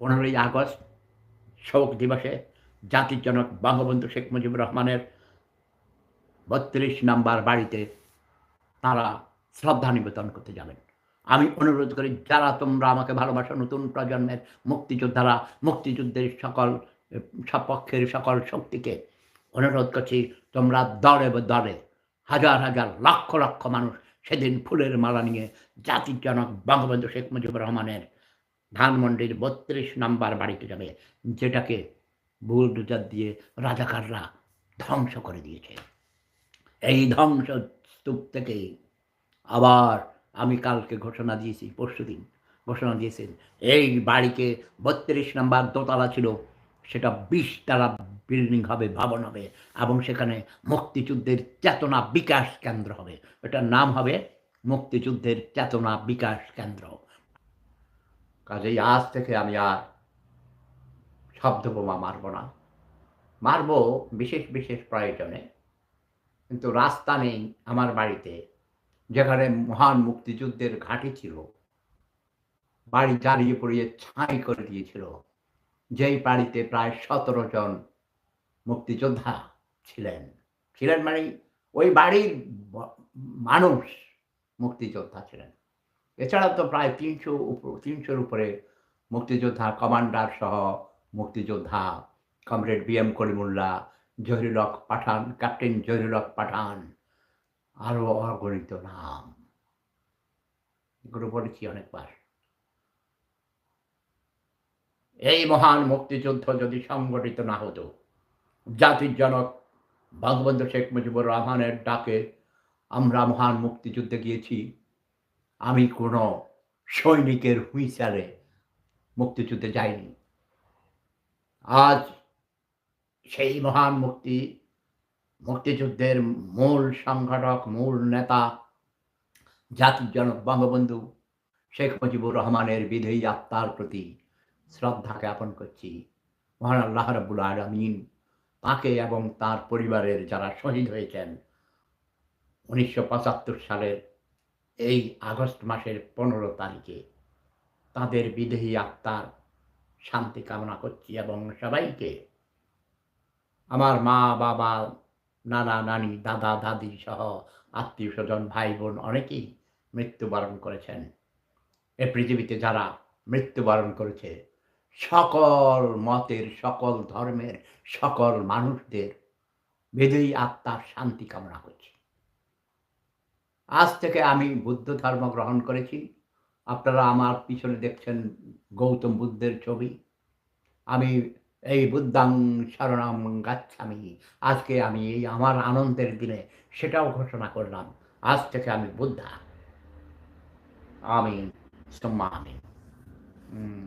পনেরোই আগস্ট, শোক দিবসে জাতির জনক বঙ্গবন্ধু শেখ মুজিবুর রহমানের বত্রিশ নাম্বার বাড়িতে তারা শ্রদ্ধা নিবেদন করতে যাবেন। আমি অনুরোধ করি, যারা তোমরা আমাকে ভালোবাসো, নতুন প্রজন্মের মুক্তিযোদ্ধারা, মুক্তিযুদ্ধের সকল, সপক্ষের সকল শক্তিকে অনুরোধ করছি, তোমরা দরে দরে হাজার হাজার লক্ষ লক্ষ মানুষ সেদিন ফুলের মালা নিয়ে জাতির জনক বঙ্গবন্ধু শেখ মুজিবুর রহমানের ধানমন্ডির বত্রিশ নাম্বার বাড়িতে যাবে, যেটাকে বুলডোজার দিয়ে রাজাকাররা ধ্বংস করে দিয়েছে। এই ধ্বংস স্তূপ থেকেই আবার আমি কালকে ঘোষণা দিয়েছি পরশুদিন ঘোষণা দিয়েছেন, এই বাড়িকে বত্রিশ নাম্বার দোতলা ছিল, সেটা বিশ তালা বিল্ডিং হবে, ভবন হবে, এবং সেখানে মুক্তিযুদ্ধের চেতনা বিকাশ কেন্দ্র হবে। এটার নাম হবে মুক্তিযুদ্ধের চেতনা বিকাশ কেন্দ্র। কাজেই আজ থেকে আমি আর শব্দ বোমা মারব না। মারব বিশেষ বিশেষ প্রয়োজনে। কিন্তু রাস্তা নেই আমার বাড়িতে, যেখানে মহান মুক্তিযুদ্ধের ঘাঁটি ছিল। বাড়ি জ্বালিয়ে পড়িয়ে ছাই করে দিয়েছিল। যেই বাড়িতে প্রায় সতেরো জন মুক্তিযোদ্ধা ছিলেন। ছিলেন মানে ওই বাড়ির মানুষ মুক্তিযোদ্ধা ছিলেন। এছাড়া তো প্রায় তিনশো তিনশোর উপরে মুক্তিযোদ্ধা কমান্ডার সহ মুক্তিযোদ্ধা comrade B M Kalimullah Zahirul Pathan, captain Zahirul Pathan আরও অগণিত নাম। এগুলো বলেছি অনেকবার? এই মহান মুক্তিযুদ্ধ যদি সংগঠিত না হতো, জাতির জনক বঙ্গবন্ধু শেখ মুজিবুর রহমানের ডাকে আমরা মহান মুক্তিযুদ্ধে গিয়েছি। আমি কোনো সৈনিকের হুইসালে মুক্তিযুদ্ধে যাইনি। আজ সেই মহান মুক্তি, মুক্তিযুদ্ধের মূল সংগঠক, মূল নেতা, জাতির জনক বঙ্গবন্ধু শেখ মুজিবুর রহমানের বিধেয়ী আত্মার প্রতি শ্রদ্ধা জ্ঞাপন করছি। মহান আল্লাহ রাবুল আলমিন তাকে এবং তার পরিবারের যারা শহীদ হয়েছেন, উনিশশো পঁচাত্তর সালের এই আগস্ট মাসের পনেরো তারিখে তাদের বিদেহী আত্মার শান্তি কামনা করছি এবং সবাইকে আমার মা, বাবা, নানা, নানি, দাদা, দাদি সহ আত্মীয় স্বজন, ভাই বোন অনেকেই মৃত্যুবরণ করেছেন। এ পৃথিবীতে যারা মৃত্যুবরণ করেছে, সকল মতের, সকল ধর্মের, সকল মানুষদের বিধেয়ী আত্মার শান্তি কামনা করছি। আজ থেকে আমি বুদ্ধ ধর্ম গ্রহণ করেছি। আপনারা আমার পিছনে দেখছেন গৌতম বুদ্ধের ছবি। আমি এই বুদ্ধাং শরণাম গাচ্ছামি। আজকে আমি এই আমার আনন্দের দিনে সেটাও ঘোষণা করলাম। আজ থেকে আমি বুদ্ধা। আমি সুম্মা হুম